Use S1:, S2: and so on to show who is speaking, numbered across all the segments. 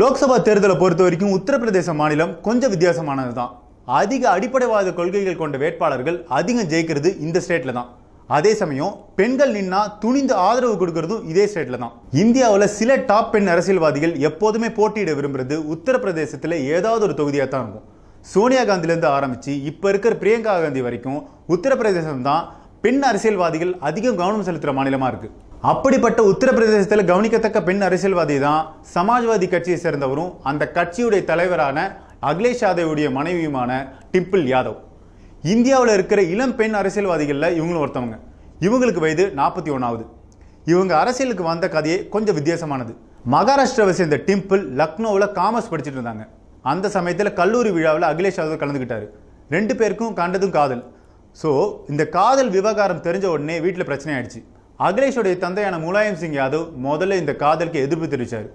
S1: லோக்சபா தேர்தலை பொறுத்த வரைக்கும் உத்தரப்பிரதேச மாநிலம் கொஞ்சம் வித்தியாசமானது தான் அதிக அடிப்படைவாத கொள்கைகள் கொண்ட வேட்பாளர்கள் அதிகம் ஜெயிக்கிறது இந்த ஸ்டேட்டில் தான். அதே சமயம் பெண்கள் நின்னா துணிந்து ஆதரவு கொடுக்கறதும் இதே ஸ்டேட்டில் தான். இந்தியாவில் சில டாப் பெண் அரசியல்வாதிகள் எப்போதுமே போட்டியிட விரும்புறது உத்தரப்பிரதேசத்தில் ஏதாவது ஒரு தொகுதியாக தான் இருக்கும். சோனியா காந்திலேருந்து ஆரம்பித்து இப்போ இருக்கிற பிரியங்கா காந்தி வரைக்கும் உத்தரப்பிரதேசம் தான் பெண் அரசியல்வாதிகள் அதிகம் கவனம் செலுத்துகிற மாநிலமாக இருக்குது அப்படிப்பட்ட உத்தரப்பிரதேசத்தில் கவனிக்கத்தக்க பெண் அரசியல்வாதி தான் சமாஜ்வாதி கட்சியை சேர்ந்தவரும் அந்த கட்சியுடைய தலைவரான அகிலேஷ் யாதவுடைய மனைவியுமான டிம்பிள் யாதவ். இந்தியாவில் இருக்கிற இளம் பெண் அரசியல்வாதிகளில் இவங்களும் ஒருத்தவங்க. இவங்களுக்கு வயது நாற்பத்தி ஒன்றாவது இவங்க அரசியலுக்கு வந்த கதையே கொஞ்சம் வித்தியாசமானது. மகாராஷ்டிராவை சேர்ந்த டிம்பிள் லக்னோவில் காமர்ஸ் படிச்சுட்டு இருந்தாங்க. அந்த சமயத்தில் கல்லூரி விழாவில் அகிலேஷ் யாதவ் கலந்துக்கிட்டாரு ரெண்டு பேருக்கும் கண்டதும் காதல். ஸோ இந்த காதல் விவகாரம் தெரிஞ்ச உடனே வீட்டில் பிரச்சனை ஆயிடுச்சு. அகிலேஷோடைய தந்தையான முலாயம் சிங் யாதவ் முதல்ல இந்த காதலுக்கு எதிர்ப்பு தெரிவிச்சார்.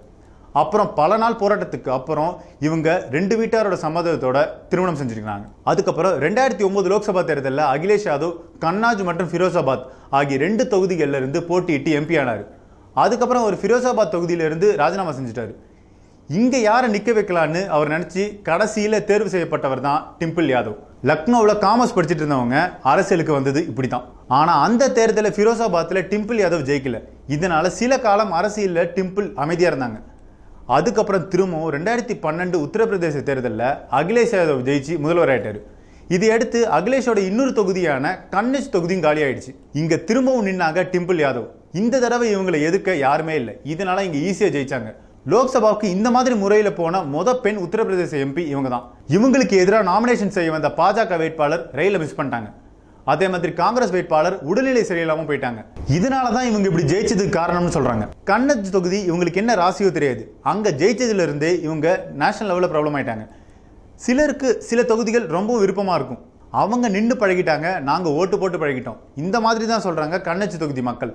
S1: அப்புறம் பல நாள் போராட்டத்துக்கு அப்புறம் இவங்க ரெண்டு வீட்டாரோட சம்மதத்தோட திருமணம் செஞ்சுருக்காங்க அதுக்கப்புறம் ரெண்டாயிரத்தி ஒன்பது லோக்சபா தேர்தலில் அகிலேஷ் யாதவ் கண்ணாஜ் மற்றும் ஃபிரோசாபாத் ஆகிய ரெண்டு தொகுதிகளில் இருந்து போட்டியிட்டு எம்பி ஆனார். அதுக்கப்புறம் அவர் ஃபிரோசாபாத் தொகுதியிலிருந்து ராஜினாமா செஞ்சுட்டாரு. இங்கே யாரை நிற்க வைக்கலான்னு அவர் நினச்சி கடைசியில் தேர்வு செய்யப்பட்டவர் தான் டிம்பிள் யாதவ். லக்னோவில் காமர்ஸ் படிச்சுட்டு இருந்தவங்க அரசியலுக்கு வந்தது இப்படி தான் ஆனால் அந்த தேர்தலில் ஃபிரோசாபாத்தில் டிம்பிள் யாதவ் ஜெயிக்கல. இதனால் சில காலம் அரசியலில் டிம்பிள் அமைதியாக இருந்தாங்க. அதுக்கப்புறம் திரும்பவும் ரெண்டாயிரத்தி பன்னெண்டு உத்தரப்பிரதேச தேர்தலில் அகிலேஷ் யாதவ் ஜெயிச்சு முதல்வராயிட்டார் இதையடுத்து அகிலேஷோட இன்னொரு தொகுதியான கன்னஜ் தொகுதியும் காலி ஆயிடுச்சு. திரும்பவும் நின்னாங்க டிம்பிள் யாதவ். இந்த தடவை இவங்களை எதுக்க யாருமே இல்லை. இதனால் இங்கே ஈஸியாக ஜெயிச்சாங்க. லோக்சபாவுக்கு இந்த மாதிரி முறையில் போன மொத பெண் உத்தரப்பிரதேச எம்பி இவங்க தான் இவங்களுக்கு எதிராக நாமினேஷன் செய்ய வந்த பாஜக வேட்பாளர் ரயில மிஸ் பண்ணிட்டாங்க. அதே மாதிரி காங்கிரஸ் வேட்பாளர் உடல்நிலை சரியில்லாமல் போயிட்டாங்க. இதனால தான் இவங்க இப்படி ஜெயிச்சதுக்கு காரணம்னு சொல்கிறாங்க கண்ணத்து தொகுதி இவங்களுக்கு என்ன ராசியோ தெரியாது. அங்கே ஜெயிச்சதுலேருந்தே இவங்க நேஷனல் லெவலில் ப்ராப்ளம் ஆயிட்டாங்க. சிலருக்கு சில தொகுதிகள் ரொம்ப விருப்பமாக இருக்கும். அவங்க நின்று பழகிட்டாங்க நாங்கள் ஓட்டு போட்டு பழகிட்டோம். இந்த மாதிரி தான் சொல்கிறாங்க கண்ணச்சி தொகுதி மக்கள்.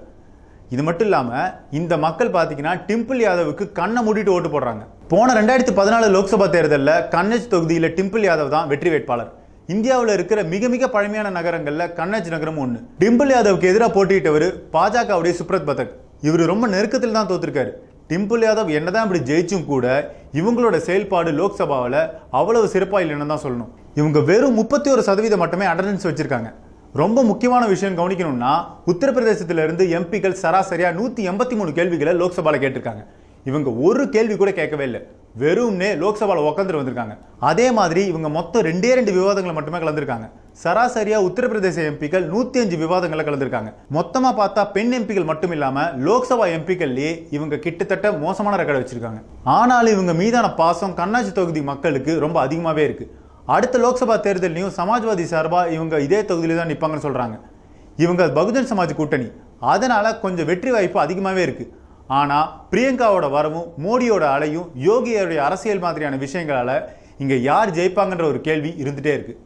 S1: இது மட்டும் இல்லாமல் இந்த மக்கள் பார்த்தீங்கன்னா டிம்பிள் யாதவுக்கு கண்ணை மூடிட்டு ஓட்டு போடுறாங்க. போன ரெண்டாயிரத்தி பதினாலு லோக்சபா தேர்தலில் கண்ணஜ் தொகுதியில் டிம்பிள் யாதவ் தான் வெற்றி வேட்பாளர். இந்தியாவில் இருக்கிற மிக மிக பழமையான நகரங்களில் கண்ணஜ் நகரம் ஒன்று டிம்பிள் யாதவுக்கு எதிராக போட்டியிட்டவர் பாஜகவுடைய சுப்ரத் பதக். இவர் ரொம்ப நெருக்கத்தில் தான் தோத்திருக்காரு. டிம்பிள் யாதவ் என்னதான் இப்படி ஜெயிச்சும் கூட இவங்களோட செயல்பாடு லோக்சபாவில் அவ்வளவு சிறப்பாக இல்லைன்னு தான் சொல்லணும். இவங்க வெறும் முப்பத்தி ஒரு சதவீதம் மட்டுமே அட்டண்டன்ஸ் வச்சிருக்காங்க. ரொம்ப முக்கியமான விஷயம் கவனிக்கணும்னா உத்தரப்பிரதேசத்திலிருந்து எம்பிக்கள் சராசரியா நூத்தி எண்பத்தி மூணு கேள்விகளை லோக்சபால கேட்டிருக்காங்க. இவங்க ஒரு கேள்வி கூட கேட்கவே இல்லை. வெறும்னே லோக்சபால உட்காந்துட்டு வந்திருக்காங்க. அதே மாதிரி இவங்க மொத்தம் ரெண்டே ரெண்டு விவாதங்களை மட்டுமே கலந்துருக்காங்க. சராசரியா உத்தரப்பிரதேச எம்பிக்கள் நூத்தி அஞ்சு விவாதங்களை கலந்துருக்காங்க. மொத்தமா பார்த்தா பெண் எம்பிக்கள் மட்டும் இல்லாம லோக்சபா எம்பிக்கள்லயே இவங்க கிட்டத்தட்ட மோசமான ரெக்கார்டு வச்சிருக்காங்க. ஆனாலும் இவங்க மீதான பாசம் கண்ணாச்சி தொகுதி மக்களுக்கு ரொம்ப அதிகமாவே இருக்கு. அடுத்த லோக்சபா தேர்தலையும் சமாஜ்வாதி சார்பாக இவங்க இதே தொகுதியில் தான் நிற்பாங்கன்னு சொல்கிறாங்க இவங்க பகுஜன் சமாஜ் கூட்டணி. அதனால் கொஞ்சம் வெற்றி வாய்ப்பு அதிகமாகவே இருக்குது ஆனால் பிரியங்காவோட வரவும் மோடியோட அலையும் யோகியோடைய அரசியல் மாதிரியான விஷயங்களால் இங்கே யார் ஜெயிப்பாங்கன்ற ஒரு கேள்வி இருந்துகிட்டே இருக்குது